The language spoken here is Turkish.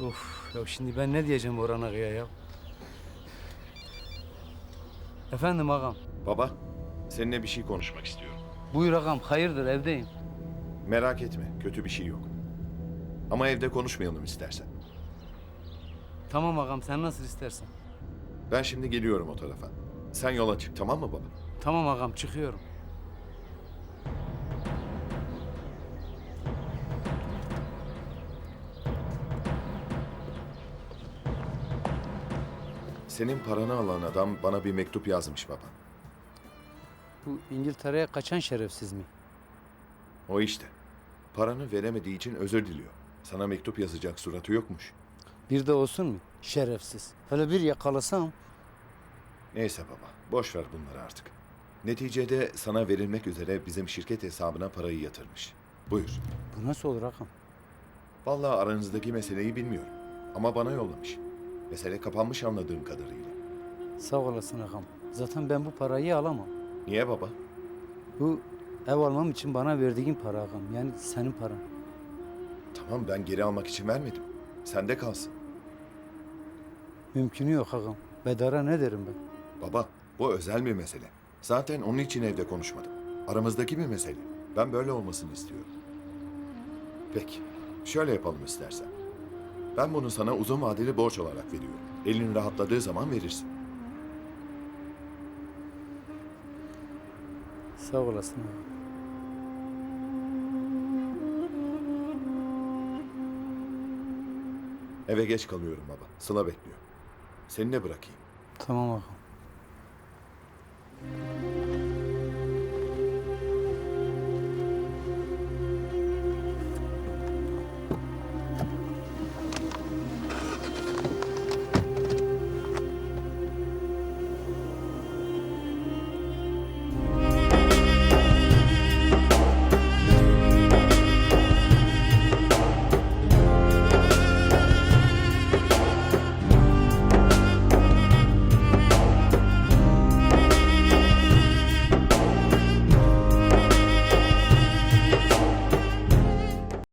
Of ya şimdi ben ne diyeceğim Orhan Ağa'ya ya? Efendim ağam. Baba, seninle bir şey konuşmak istiyorum. Buyur ağam hayırdır evdeyim. Merak etme, kötü bir şey yok. Ama evde konuşmayalım istersen. Tamam ağam sen nasıl istersen. Ben şimdi geliyorum o tarafa. Sen yola çık, tamam mı baba? Tamam ağam çıkıyorum. Senin paranı alan adam bana bir mektup yazmış baba. Bu İngiltere'ye kaçan şerefsiz mi? O işte. Paranı veremediği için özür diliyor. Sana mektup yazacak suratı yokmuş. Bir de olsun mu? Şerefsiz. Hele bir yakalasam. Neyse baba, boş ver bunları artık. Neticede sana verilmek üzere bizim şirket hesabına parayı yatırmış. Buyur. Bu nasıl olur ağam? Vallahi aranızdaki meseleyi bilmiyorum. Ama bana yollamış. Mesele kapanmış anladığım kadarıyla. Sağ olasın ağam. Zaten ben bu parayı alamam. Niye baba? Bu ev almam için bana verdiğin para ağam. Yani senin paran. Tamam ben geri almak için vermedim. Sende kalsın. Mümkünü yok ağam. Bedara ne derim ben? Baba, bu özel bir mesele. Zaten onun için evde konuşmadım. Aramızdaki bir mesele. Ben böyle olmasını istiyorum. Peki, şöyle yapalım istersen. Ben bunu sana uzun vadeli borç olarak veriyorum. Elin rahatladığı zaman verirsin. Sağ olasın. Eve geç kalıyorum baba. Sıla bekliyor. Seni de bırakayım. Tamam bakalım.